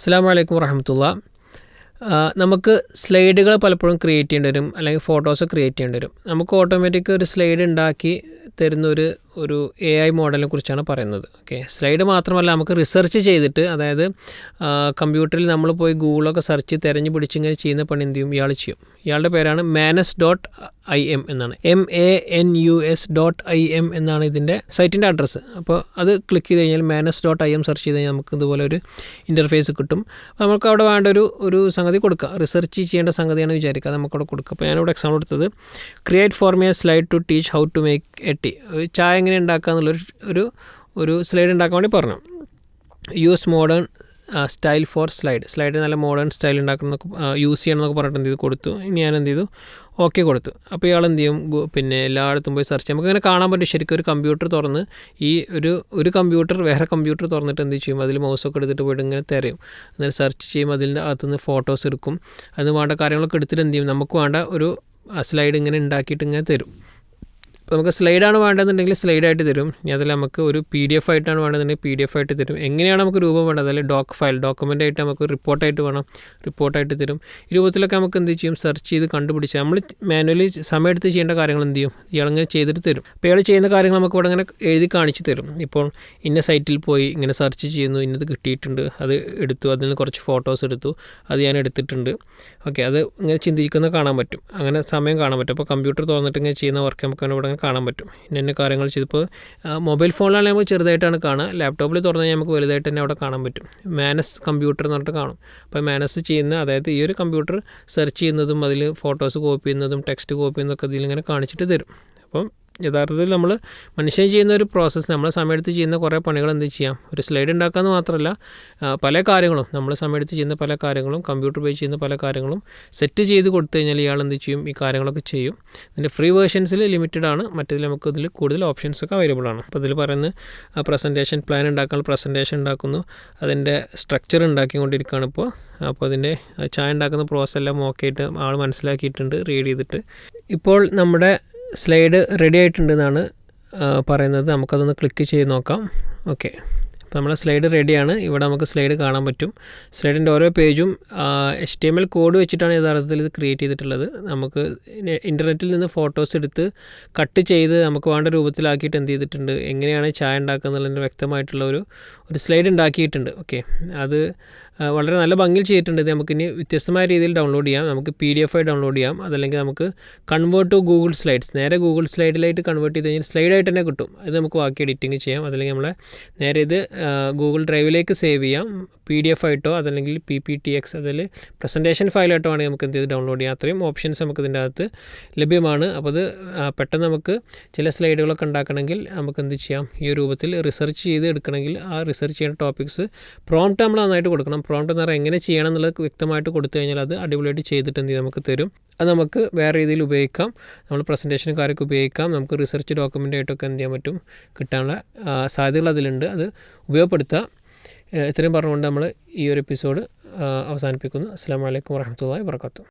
അസ്സാം വലൈക്കും വറഹമത്തുള്ള. നമുക്ക് സ്ലൈഡുകൾ പലപ്പോഴും ക്രിയേറ്റ് ചെയ്യേണ്ടി വരും അല്ലെങ്കിൽ ഫോട്ടോസ് ക്രിയേറ്റ് ചെയ്യേണ്ടി വരും. നമുക്ക് ഓട്ടോമാറ്റിക് ഒരു സ്ലൈഡ് ഉണ്ടാക്കി തരുന്ന ഒരു ഒരു എ ഐ മോഡലിനെ കുറിച്ചാണ് പറയുന്നത്. ഓക്കെ സ്ലൈഡ് മാത്രമല്ല നമുക്ക് റിസർച്ച് ചെയ്തിട്ട് അതായത് കമ്പ്യൂട്ടറിൽ നമ്മൾ പോയി ഗൂഗിളൊക്കെ സെർച്ച് തിരഞ്ഞു പിടിച്ചിങ്ങനെ ചെയ്യുന്ന പണി എന്ത് ചെയ്യും? ഇയാൾ ചെയ്യും. ഇയാളുടെ പേരാണ് മാനസ് ഡോട്ട് ഐ എം എന്നാണ്. M A N U S dot I M എന്നാണ് ഇതിന്റെ സൈറ്റിന്റെ അഡ്രസ്സ് അപ്പോൾ അത് ക്ലിക്ക് ചെയ്ത് കഴിഞ്ഞാൽ Manas dot I M search ചെയ്ത് കഴിഞ്ഞാൽ നമുക്ക് ഇതുപോലെ ഒരു ഇന്റർഫേസ് കിട്ടും. നമുക്ക് അവിടെ വേണ്ട ഒരു ഒരു സംഗതി കൊടുക്കുക റിസർച്ച് ചെയ്യേണ്ട സംഗതിയാണ് വിചാരിക്കുക. നമുക്കവിടെ കൊടുക്കുക അപ്പോൾ ഞാനിവിടെ എക്സാമ്പിൾ എടുത്തത്. Create for me a slide to teach how to make a tea ചായ എങ്ങനെ ഉണ്ടാക്കുക എന്നുള്ളൊരു ഒരു ഒരു സ്ലൈഡ് ഉണ്ടാക്കാൻ വേണ്ടി പറഞ്ഞു. Use modern style for slide slide നല്ല മോഡേൺ സ്റ്റൈൽ ഉണ്ടാക്കണം യൂസ് ചെയ്യണം എന്നൊക്കെ പറഞ്ഞിട്ട് എന്ത് ചെയ്തു? കൊടുത്തു. ഇനി ഞാൻ എന്ത് ചെയ്തു? ഓക്കെ കൊടുത്തു. അപ്പോൾ ഇയാൾ എന്ത് ചെയ്യും? പിന്നെ എല്ലായിടത്തും പോയി സെർച്ച് ചെയ്യുമ്പോൾ നമുക്ക് കാണാൻ പറ്റും. ശരിക്കും ഒരു കമ്പ്യൂട്ടർ തുറന്ന് ഈ ഒരു ഒരു കമ്പ്യൂട്ടർ വേറെ കമ്പ്യൂട്ടർ തുറന്നിട്ട് എന്ത് ചെയ്യും? അതിൽ മൗസൊക്കെ എടുത്തിട്ട് പോയിട്ട് ഇങ്ങനെ തിരയും. എന്നിട്ട് സെർച്ച് ചെയ്യും. അതിന്റെ അകത്തുനിന്ന് ഫോട്ടോസ് എടുക്കും. അതിന് വേണ്ട കാര്യങ്ങളൊക്കെ എടുത്തിട്ട് എന്ത് ചെയ്യും? നമുക്ക് വേണ്ട ഒരു സ്ലൈഡ് ഇങ്ങനെ ഉണ്ടാക്കിയിട്ട് ഇങ്ങനെ തരും. നമുക്ക് സ്ലൈഡാണ് വേണ്ടതെന്നുണ്ടെങ്കിൽ സ്ലൈഡായിട്ട് തരും. ഇനി അതിൽ നമുക്ക് ഒരു പി ഡി എഫ് ആയിട്ടാണ് വേണ്ടതെന്നുണ്ടെങ്കിൽ പി ഡി എഫ് ആയിട്ട് തരും. എങ്ങനെയാണ് നമുക്ക് രൂപം വേണ്ടത്? അതിൽ ഡോക്ക് ഫയൽ ഡോക്യുമെന്റ് ആയിട്ട് നമുക്ക് റിപ്പോർട്ടായിട്ട് വേണം. റിപ്പോർട്ടായിട്ട് തരും. ഈ രൂപത്തിലൊക്കെ നമുക്ക് എന്ത് ചെയ്യും? സെർച്ച് ചെയ്ത് കണ്ടുപിടിച്ച് നമ്മൾ മാനുവലി സമയമെടുത്ത് ചെയ്യേണ്ട കാര്യങ്ങൾ എന്ത് ചെയ്യും? ഇയാളിങ്ങനെ ചെയ്തിട്ട് തരും. അപ്പോൾ ഇയാൾ ചെയ്യുന്ന കാര്യങ്ങൾ നമുക്ക് ഇവിടെ ഇങ്ങനെ എഴുതി കാണിച്ച് തരും. ഇപ്പോൾ ഇന്ന സൈറ്റിൽ പോയി ഇങ്ങനെ സെർച്ച് ചെയ്യുന്നു. ഇന്നത് കിട്ടിയിട്ടുണ്ട്. അത് എടുത്തു. അതിൽ നിന്ന് കുറച്ച് ഫോട്ടോസ് എടുത്തു. അത് ഞാൻ എടുത്തിട്ടുണ്ട്. ഓക്കെ അത് ഇങ്ങനെ ചിന്തിക്കുന്ന കാണാൻ പറ്റും. അങ്ങനെ സമയം കാണാൻ പറ്റും. അപ്പോൾ കമ്പ്യൂട്ടർ തുറന്നിട്ട് ഇങ്ങനെ ചെയ്യുന്ന വർക്ക് നമുക്ക് ഇവിടെ കാണാൻ പറ്റും. ഇന്ന കാര്യങ്ങൾ ചെയ്തിപ്പോൾ മൊബൈൽ ഫോണിലാണെങ്കിൽ നമുക്ക് ചെറുതായിട്ടാണ് കാണുക. ലാപ്ടോപ്പിൽ തുറന്നു കഴിഞ്ഞാൽ നമുക്ക് വലുതായിട്ട് തന്നെ അവിടെ കാണാൻ പറ്റും. മാനസ് കമ്പ്യൂട്ടർ എന്ന് പറഞ്ഞിട്ട് കാണും. അപ്പോൾ മാനസ് ചെയ്യുന്ന അതായത് ഈ ഒരു കമ്പ്യൂട്ടർ സെർച്ച് ചെയ്യുന്നതും അതിൽ ഫോട്ടോസ് കോപ്പി ചെയ്യുന്നതും ടെക്സ്റ്റ് കോപ്പി ചെയ്യുന്നതൊക്കെ ഇതിലിങ്ങനെ കാണിച്ചിട്ട് തരും. അപ്പം യഥാർത്ഥത്തിൽ നമ്മൾ മനുഷ്യൻ ചെയ്യുന്ന ഒരു പ്രോസസ്സ് നമ്മൾ സമയത്ത് ചെയ്യുന്ന കുറേ പണികൾ എന്ത് ചെയ്യാം? ഒരു സ്ലൈഡ് ഉണ്ടാക്കാമെന്ന് മാത്രമല്ല പല കാര്യങ്ങളും നമ്മൾ സമയത്ത് ചെയ്യുന്ന പല കാര്യങ്ങളും കമ്പ്യൂട്ടർ ഉപയോഗിച്ച് ചെയ്യുന്ന പല കാര്യങ്ങളും സെറ്റ് ചെയ്ത് കൊടുത്തു കഴിഞ്ഞാൽ ഇയാൾ എന്ത് ചെയ്യും? ഈ കാര്യങ്ങളൊക്കെ ചെയ്യും. ഇതിന്റെ ഫ്രീ വേർഷൻസിൽ ലിമിറ്റഡ് ആണ് മറ്റേതിൽ നമുക്ക് ഇതിൽ കൂടുതൽ ഓപ്ഷൻസ് ഒക്കെ അവൈലബിൾ ആണ്. അപ്പോൾ ഇതിൽ പറയുന്നത് പ്രസന്റേഷൻ പ്ലാൻ ഉണ്ടാക്കാൻ പ്രസന്റേഷൻ ഉണ്ടാക്കുന്നു അതിന്റെ സ്ട്രക്ചർ ഉണ്ടാക്കിക്കൊണ്ടിരിക്കുകയാണ് ഇപ്പോൾ അപ്പോൾ അതിന്റെ ചായ ഉണ്ടാക്കുന്ന പ്രോസസ്സെല്ലാം ഓക്കെ ആയിട്ട് ആൾ മനസ്സിലാക്കിയിട്ടുണ്ട് റീഡ് ചെയ്തിട്ട്. ഇപ്പോൾ നമ്മുടെ സ്ലൈഡ് റെഡി ആയിട്ടുണ്ടെന്നാണ് പറയുന്നത്. നമുക്കതൊന്ന് ക്ലിക്ക് ചെയ്ത് നോക്കാം. ഓക്കെ അപ്പോൾ നമ്മളെ സ്ലൈഡ് റെഡിയാണ് ഇവിടെ നമുക്ക് സ്ലൈഡ് കാണാൻ പറ്റും. സ്ലൈഡിന്റെ ഓരോ പേജും H T M L code വെച്ചിട്ടാണ് യഥാർത്ഥത്തിൽ ഇത് ക്രിയേറ്റ് ചെയ്തിട്ടുള്ളത്. നമുക്ക് ഇന്റർനെറ്റിൽ നിന്ന് ഫോട്ടോസ് എടുത്ത് കട്ട് ചെയ്ത് നമുക്ക് വേണ്ട രൂപത്തിലാക്കിയിട്ട് എന്ത് ചെയ്തിട്ടുണ്ട് എങ്ങനെയാണ് ചായ ഉണ്ടാക്കുക എന്നുള്ളതിന്റെ വ്യക്തമായിട്ടുള്ള ഒരു ഒരു സ്ലൈഡ് ഉണ്ടാക്കിയിട്ടുണ്ട്. ഓക്കെ അത് വളരെ നല്ല ഭംഗിയിൽ ചെയ്തിട്ടുണ്ട് ഇത്. നമുക്കിനി വ്യത്യസ്തമായ രീതിയിൽ ഡൗൺലോഡ് ചെയ്യാം. നമുക്ക് പി ഡി എഫ് ആയി ഡൗൺലോഡ് ചെയ്യാം. അതല്ലെങ്കിൽ നമുക്ക് കൺവേർട്ട് ടു ഗൂഗിൾ സ്ലൈഡ്സ് നേരെ ഗൂഗിൾ സ്ലൈഡിലായിട്ട് കൺവേർട്ട് ചെയ്ത് കഴിഞ്ഞാൽ സ്ലൈഡായിട്ട് തന്നെ കിട്ടും. അത് നമുക്ക് ബാക്കി എഡിറ്റിംഗ് ചെയ്യാം. അതല്ലെങ്കിൽ നമ്മളെ നേരെ ഇത് ഗൂഗിൾ ഡ്രൈവിലേക്ക് സേവ് ചെയ്യാം. പി ഡി എഫ് ആയിട്ടോ അതല്ലെങ്കിൽ പി പി ടി എക്സ് അതിൽ പ്രസന്റേഷൻ ഫയലായിട്ടോ ആണെങ്കിൽ നമുക്ക് എന്ത് ചെയ്ത് ഡൗൺലോഡ് ചെയ്യാം. അത്രയും ഓപ്ഷൻസ് നമുക്ക് ഇതിന്റെ അകത്ത് ലഭ്യമാണ്. അപ്പോൾ അത് പെട്ടെന്ന് നമുക്ക് ചില സ്ലൈഡുകളൊക്കെ ഉണ്ടാക്കണമെങ്കിൽ നമുക്ക് എന്ത് ചെയ്യാം? ഈ രൂപത്തിൽ റിസർച്ച് ചെയ്ത് എടുക്കണമെങ്കിൽ ആ റിസർച്ച് ചെയ്യേണ്ട ടോപ്പിക്സ് പ്രോംപ്റ്റ് നമ്മൾ നന്നായിട്ട് കൊടുക്കണം. പ്രോംപ്റ്റ് എന്ന് പറഞ്ഞാൽ എങ്ങനെ ചെയ്യണം എന്നുള്ളത് വ്യക്തമായിട്ട് കൊടുത്തു കഴിഞ്ഞാൽ അത് അടിപൊളിയായിട്ട് ചെയ്തിട്ട് എന്ത് നമുക്ക് തരും. അത് നമുക്ക് വേറെ രീതിയിൽ ഉപയോഗിക്കാം. നമ്മൾ പ്രസന്റേഷൻ കാര്യമൊക്കെ ഉപയോഗിക്കാം. നമുക്ക് റിസർച്ച് ഡോക്യുമെന്റ് ആയിട്ടൊക്കെ എന്ത് ചെയ്യാൻ പറ്റും? കിട്ടാനുള്ള സാധ്യതകൾ അതിലുണ്ട്. അത് ഉപയോഗപ്പെടുത്തുക. ഇത്രയും പറഞ്ഞുകൊണ്ട് നമ്മൾ ഈ ഒരു എപ്പിസോഡ് അവസാനിപ്പിക്കുന്നു. അസ്സാം വലൈക്കും വാഹമത്തല്ലാ വാബർക്കാത്തു